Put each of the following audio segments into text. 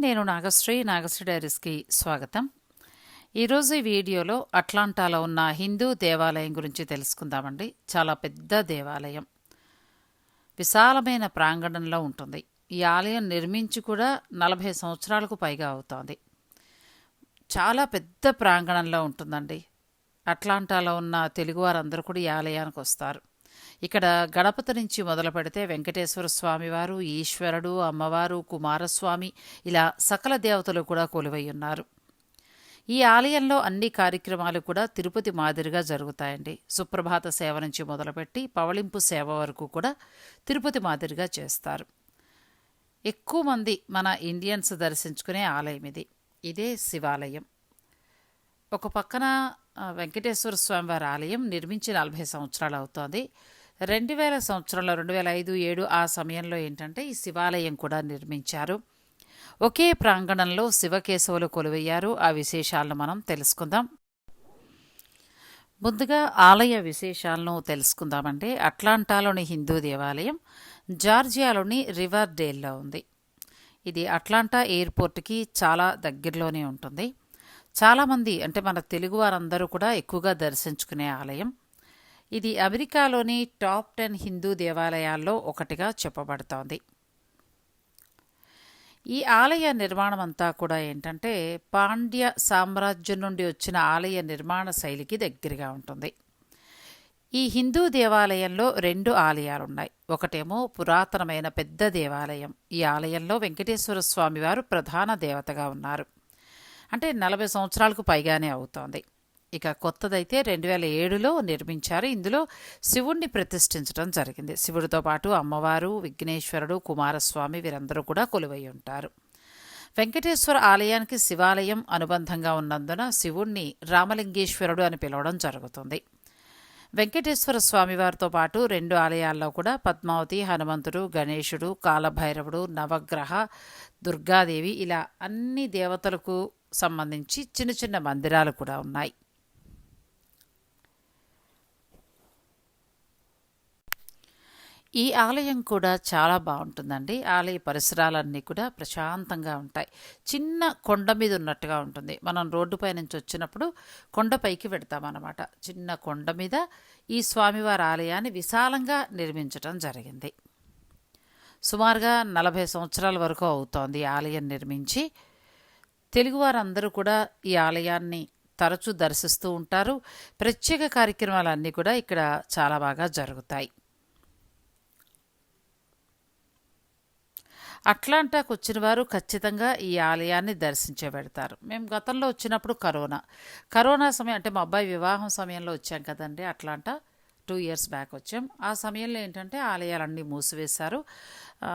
నేను నాగశ్రీ నాగశ్రీ డైరీస్కి స్వాగతం. ఈరోజు ఈ వీడియోలో అట్లాంటాలో ఉన్న హిందూ దేవాలయం గురించి తెలుసుకుందామండి. చాలా పెద్ద దేవాలయం. విశాలమైన ప్రాంగణంలో ఉంటుంది. ఈ ఆలయం నిర్మించి కూడా నలభై సంవత్సరాలకు పైగా అవుతోంది. చాలా పెద్ద ప్రాంగణంలో ఉంటుందండి. అట్లాంటాలో ఉన్న తెలుగువారందరూ కూడా ఈ ఆలయానికి వస్తారు. ఇక్కడ గణపతి నుంచి మొదలు పెడితే వెంకటేశ్వర స్వామివారు ఈశ్వరుడు అమ్మవారు కుమారస్వామి ఇలా సకల దేవతలు కూడా కొలువై ఉన్నారు. ఈ ఆలయంలో అన్ని కార్యక్రమాలు కూడా తిరుపతి మాదిరిగా జరుగుతాయండి. సుప్రభాత సేవ నుంచి మొదలుపెట్టి పవళింపు సేవ వరకు కూడా తిరుపతి మాదిరిగా చేస్తారు. ఎక్కువ మంది మన ఇండియన్స్ దర్శించుకునే ఆలయం ఇది. ఇదే శివాలయం. ఒక పక్కన వెంకటేశ్వర స్వామివారి ఆలయం నిర్మించి నలభై సంవత్సరాలు అవుతోంది. రెండు వేల సంవత్సరంలో రెండు వేల ఐదు ఏడు ఆ సమయంలో ఏంటంటే ఈ శివాలయం కూడా నిర్మించారు. ఒకే ప్రాంగణంలో శివకేశవులు కొలువయ్యారు. ఆ విశేషాలను మనం తెలుసుకుందాం. ముందుగా ఆలయ విశేషాలను తెలుసుకుందామంటే అట్లాంటాలోని హిందూ దేవాలయం జార్జియాలోని రివర్ డేల్లో ఉంది. ఇది అట్లాంటా ఎయిర్పోర్ట్కి చాలా దగ్గరలోనే ఉంటుంది. చాలామంది అంటే మన తెలుగు వారందరూ కూడా ఎక్కువగా దర్శించుకునే ఆలయం. ఇది అమెరికాలోని టాప్ టెన్ హిందూ దేవాలయాల్లో ఒకటిగా చెప్పబడుతోంది. ఈ ఆలయ నిర్మాణం అంతా కూడా ఏంటంటే పాండ్య సామ్రాజ్యం నుండి వచ్చిన ఆలయ నిర్మాణ శైలికి దగ్గరగా ఉంటుంది. ఈ హిందూ దేవాలయంలో రెండు ఆలయాలు ఉన్నాయి ఒకటేమో పురాతనమైన పెద్ద దేవాలయం. ఈ ఆలయంలో వెంకటేశ్వర స్వామివారు ప్రధాన దేవతగా ఉన్నారు. అంటే నలభై సంవత్సరాలకు పైగానే అవుతోంది. ఇక కొత్తదైతే రెండు వేల ఏడులో నిర్మించారు. ఇందులో శివుణ్ణి ప్రతిష్ఠించడం జరిగింది. శివుడితో పాటు అమ్మవారు విఘ్నేశ్వరుడు కుమారస్వామి వీరందరూ కూడా కొలువై ఉంటారు. వెంకటేశ్వర ఆలయానికి శివాలయం అనుబంధంగా ఉన్నందున శివుణ్ణి రామలింగేశ్వరుడు అని పిలవడం జరుగుతుంది. వెంకటేశ్వర స్వామివారితో పాటు రెండు ఆలయాల్లో కూడా పద్మావతి హనుమంతుడు గణేశుడు కాలభైరవుడు నవగ్రహ దుర్గాదేవి ఇలా అన్ని దేవతలకు సంబంధించి చిన్న చిన్న మందిరాలు కూడా ఉన్నాయి. ఈ ఆలయం కూడా చాలా బాగుంటుందండి. ఆలయ పరిసరాలన్నీ కూడా ప్రశాంతంగా ఉంటాయి. చిన్న కొండ మీద ఉన్నట్టుగా ఉంటుంది. మనం రోడ్డుపై నుంచి వచ్చినప్పుడు కొండపైకి పెడతామన్నమాట చిన్న కొండ మీద ఈ స్వామివారి ఆలయాన్ని విశాలంగా నిర్మించటం జరిగింది. సుమారుగా నలభై సంవత్సరాల వరకు అవుతోంది ఈ ఆలయం నిర్మించి. తెలుగువారందరూ కూడా ఈ ఆలయాన్ని తరచూ దర్శిస్తూ ఉంటారు. ప్రత్యేక కార్యక్రమాలన్నీ కూడా ఇక్కడ చాలా బాగా జరుగుతాయి. అట్లాంటాకు వచ్చిన వారు ఖచ్చితంగా ఈ ఆలయాన్ని దర్శించే పెడతారు. మేము గతంలో వచ్చినప్పుడు కరోనా. కరోనా సమయం అంటే మా అబ్బాయి వివాహం సమయంలో వచ్చాం కదండి అట్లాంటా టూ ఇయర్స్ బ్యాక్ వచ్చాం. ఆ సమయంలో ఏంటంటే ఆలయాలన్నీ మూసివేశారు.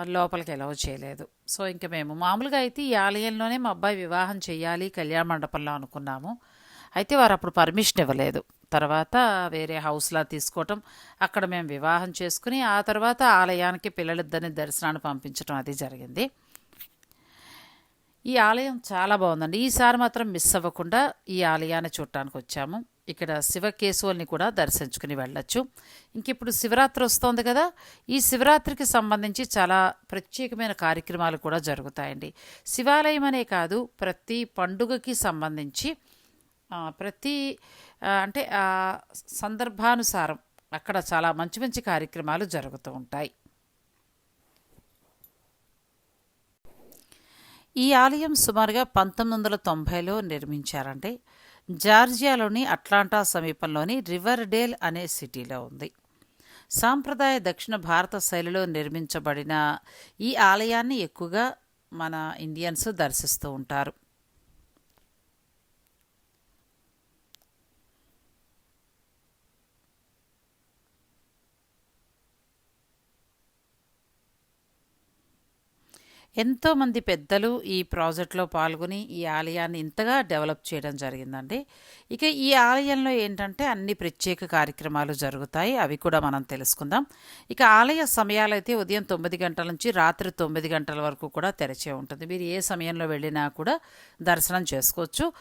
లోపలికి ఎలవ్ చేయలేదు. సో ఇంకా మేము మామూలుగా అయితే ఈ ఆలయంలోనే మా అబ్బాయి వివాహం చేయాలి కళ్యాణ మండపంలో అనుకున్నాము. అయితే వారు అప్పుడు పర్మిషన్ ఇవ్వలేదు. తర్వాత వేరే హౌస్లా తీసుకోవటం అక్కడ మేము వివాహం చేసుకుని ఆ తర్వాత ఆలయానికి పిల్లలిద్దరిని దర్శనాన్ని పంపించడం అది జరిగింది. ఈ ఆలయం చాలా బాగుందండి. ఈసారి మాత్రం మిస్ అవ్వకుండా ఈ ఆలయాన్ని చూడటానికి వచ్చాము. ఇక్కడ శివకేశవుల్ని కూడా దర్శించుకుని వెళ్ళొచ్చు. ఇంక ఇప్పుడు శివరాత్రి వస్తోంది కదా ఈ శివరాత్రికి సంబంధించి చాలా ప్రత్యేకమైన కార్యక్రమాలు కూడా జరుగుతాయండి. శివాలయం అనే కాదు ప్రతి పండుగకి సంబంధించి ప్రతి అంటే ఆ సందర్భానుసారం అక్కడ చాలా మంచి మంచి కార్యక్రమాలు జరుగుతూ ఉంటాయి. ఈ ఆలయం సుమారుగా పంతొమ్మిది వందల తొంభైలో నిర్మించారంటే జార్జియాలోని అట్లాంటా సమీపంలోని రివర్ డేల్ అనే సిటీలో ఉంది. సాంప్రదాయ దక్షిణ భారత శైలిలో నిర్మించబడిన ఈ ఆలయాన్ని ఎక్కువగా మన ఇండియన్స్ దర్శిస్తూ ఉంటారు. ఎంతోమంది పెద్దలు ఈ ప్రాజెక్ట్లో పాల్గొని ఈ ఆలయాన్ని ఇంతగా డెవలప్ చేయడం జరిగిందండి. ఇక ఈ ఆలయంలో ఏంటంటే అన్ని ప్రత్యేక కార్యక్రమాలు జరుగుతాయి. అవి కూడా మనం తెలుసుకుందాం. ఇక ఆలయ సమయాలు అయితే ఉదయం తొమ్మిది గంటల నుంచి రాత్రి తొమ్మిది గంటల వరకు కూడా తెరిచే ఉంటుంది. మీరు ఏ సమయంలో వెళ్ళినా కూడా దర్శనం చేసుకోవచ్చు.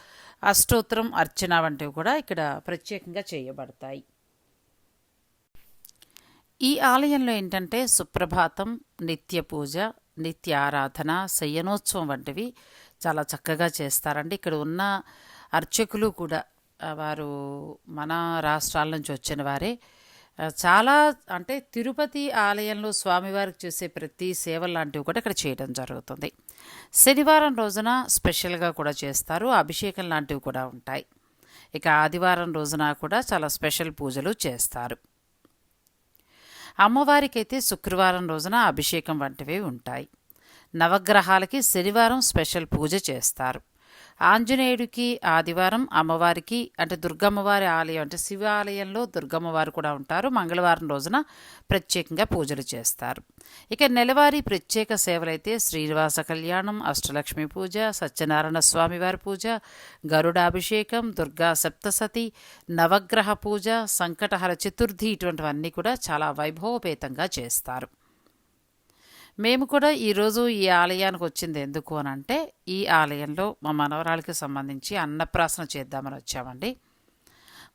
అష్టోత్తరం అర్చన వంటివి కూడా ఇక్కడ ప్రత్యేకంగా చేయబడతాయి. ఈ ఆలయంలో ఏంటంటే సుప్రభాతం నిత్య పూజ నిత్య ఆరాధన శయనోత్సవం వంటివి చాలా చక్కగా చేస్తారండి. ఇక్కడ ఉన్న అర్చకులు కూడా వారు మన రాష్ట్రాల నుంచి వచ్చిన వారే. చాలా అంటే తిరుపతి ఆలయంలో స్వామివారికి చేసే ప్రతి సేవ లాంటివి కూడా ఇక్కడ చేయడం జరుగుతుంది. శనివారం రోజున స్పెషల్గా కూడా చేస్తారు. అభిషేకం లాంటివి కూడా ఉంటాయి. ఇక ఆదివారం రోజున కూడా చాలా స్పెషల్ పూజలు చేస్తారు. అమ్మవారికైతే శుక్రవారం రోజున అభిషేకం వంటివి ఉంటాయి. నవగ్రహాలకి శనివారం స్పెషల్ పూజ చేస్తారు. ఆంజనేయుడికి ఆదివారం అమ్మవారికి అంటే దుర్గమ్మవారి ఆలయం అంటే శివ ఆలయంలో దుర్గమ్మవారు కూడా ఉంటారు. మంగళవారం రోజున ప్రత్యేకంగా పూజలు చేస్తారు. ఇక నెలవారీ ప్రత్యేక సేవలైతే శ్రీనివాస కళ్యాణం అష్టలక్ష్మి పూజ సత్యనారాయణ స్వామివారి పూజ గరుడాభిషేకం దుర్గా సప్తసతి నవగ్రహ పూజ సంకటహర చతుర్థి ఇటువంటివన్నీ కూడా చాలా వైభవపేతంగా చేస్తారు. మేము కూడా ఈరోజు ఈ ఆలయానికి వచ్చింది ఎందుకు అని అంటే ఈ ఆలయంలో మా మనవరాలకి సంబంధించి అన్నప్రాసన చేద్దామని వచ్చామండి.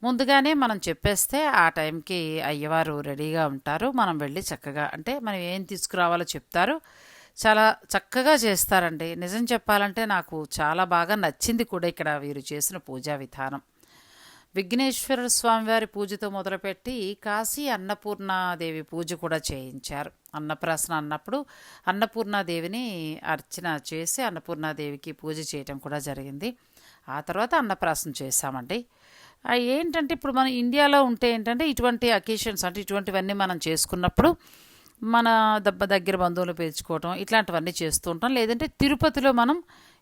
ముందుగానే మనం చెప్పేస్తే ఆ టైంకి అయ్యవారు రెడీగా ఉంటారు. మనం వెళ్ళి చక్కగా అంటే మనం ఏం తీసుకురావాలో చెప్తారు. చాలా చక్కగా చేస్తారండి. నిజం చెప్పాలంటే నాకు చాలా బాగా నచ్చింది కూడా ఇక్కడ వీరు చేసిన పూజా విధానం. విఘ్నేశ్వర స్వామివారి పూజతో మొదలుపెట్టి కాశీ అన్నపూర్ణాదేవి పూజ కూడా చేయించారు. అన్నప్రాసన అన్నప్పుడు అన్నపూర్ణాదేవిని అర్చన చేసి అన్నపూర్ణాదేవికి పూజ చేయటం కూడా జరిగింది. ఆ తర్వాత అన్నప్రాసన చేశామండి. ఏంటంటే ఇప్పుడు మన ఇండియాలో ఉంటే ఏంటంటే ఇటువంటి అకేషన్స్ అంటే ఇటువంటివన్నీ మనం చేసుకున్నప్పుడు మన దెబ్బ దగ్గర బంధువులు పిలుచుకోవటం ఇట్లాంటివన్నీ చేస్తూ ఉంటాం. లేదంటే తిరుపతిలో మనం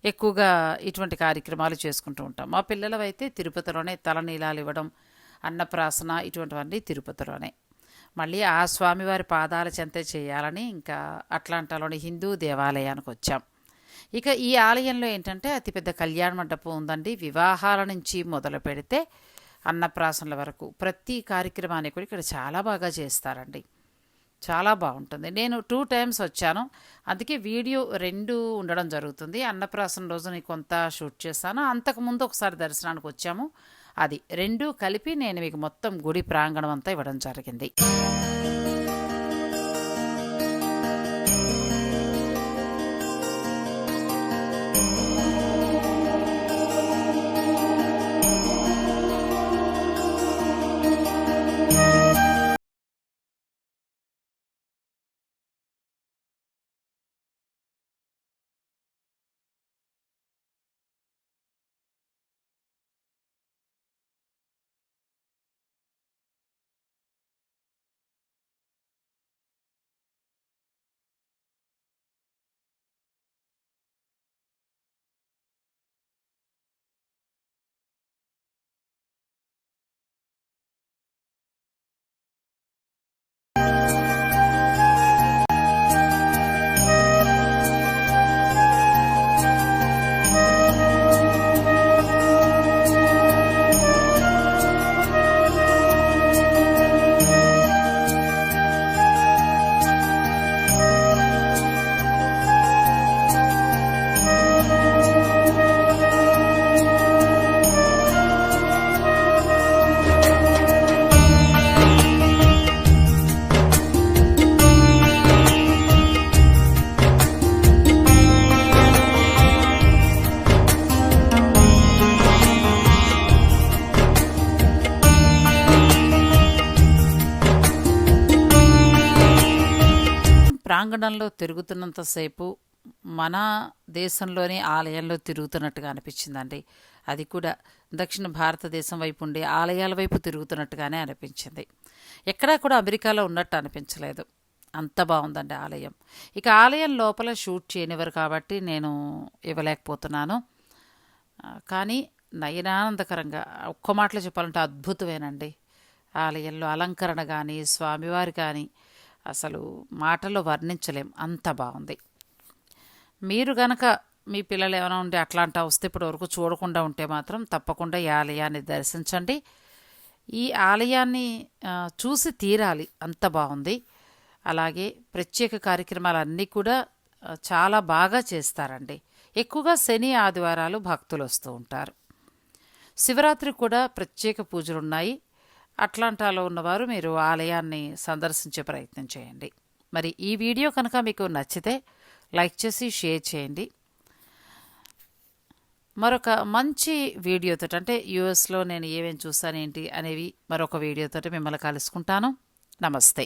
ఎక్కువగా ఇటువంటి కార్యక్రమాలు చేసుకుంటూ ఉంటాం. మా పిల్లలవైతే తిరుపతిలోనే తలనీలాలు ఇవ్వడం అన్నప్రాసన ఇటువంటివన్నీ తిరుపతిలోనే. మళ్ళీ ఆ స్వామివారి పాదాల చెంతే చేయాలని ఇంకా అట్లాంటాలోని హిందూ దేవాలయానికి వచ్చాం. ఇక ఈ ఆలయంలో ఏంటంటే అతిపెద్ద కళ్యాణ మండపం ఉందండి. వివాహాల నుంచి మొదలు పెడితే అన్నప్రాసనల వరకు ప్రతి కార్యక్రమాన్ని కూడా ఇక్కడ చాలా బాగా చేస్తారండి. చాలా బాగుంటుంది. నేను టూ టైమ్స్ వచ్చాను. అందుకే వీడియో రెండు ఉండడం జరుగుతుంది. అన్నప్రాసన రోజు కొంత షూట్ చేస్తాను అంతకుముందు ఒకసారి దర్శనానికి వచ్చాము. అది రెండు కలిపి నేను మీకు మొత్తం గుడి ప్రాంగణం అంతా ఇవ్వడం జరిగింది. ప్రాంగణంలో తిరుగుతున్నంతసేపు మన దేశంలోనే ఆలయంలో తిరుగుతున్నట్టుగా అనిపించిందండి. అది కూడా దక్షిణ భారతదేశం వైపు ఉండే ఆలయాల వైపు తిరుగుతున్నట్టుగానే అనిపించింది. ఎక్కడా కూడా అమెరికాలో ఉన్నట్టు అనిపించలేదు. అంత బాగుందండి ఆలయం. ఇక ఆలయం లోపల షూట్ చేయనివ్వరు కాబట్టి నేను ఇవ్వలేకపోతున్నాను. కానీ నయనానందకరంగా ఒక్క మాటలో చెప్పాలంటే అద్భుతమేనండి. ఆలయంలో అలంకరణ కానీ స్వామివారి కానీ అసలు మాటలో వర్ణించలేం. అంత బాగుంది. మీరు గనక మీ పిల్లలు ఏమైనా ఉంటే అట్లాంటి వస్తే ఇప్పటి వరకు చూడకుండా ఉంటే మాత్రం తప్పకుండా ఈ ఆలయాన్ని దర్శించండి. ఈ ఆలయాన్ని చూసి తీరాలి. అంత బాగుంది. అలాగే ప్రత్యేక కార్యక్రమాలన్నీ కూడా చాలా బాగా చేస్తారండి. ఎక్కువగా శని ఆదివారాలు భక్తులు వస్తూ ఉంటారు. శివరాత్రి కూడా ప్రత్యేక పూజలు ఉన్నాయి అట్లాంటాలో ఉన్నవారు మీరు ఆలయాన్ని సందర్శించే ప్రయత్నం చేయండి. మరి ఈ వీడియో కనుక మీకు నచ్చితే లైక్ చేసి షేర్ చేయండి. మరొక మంచి వీడియోతో అంటే యూఎస్లో నేను ఏమేమి చూస్తానేంటి అనేవి మరొక వీడియోతో మిమ్మల్ని కలుసుకుంటాను. నమస్తే.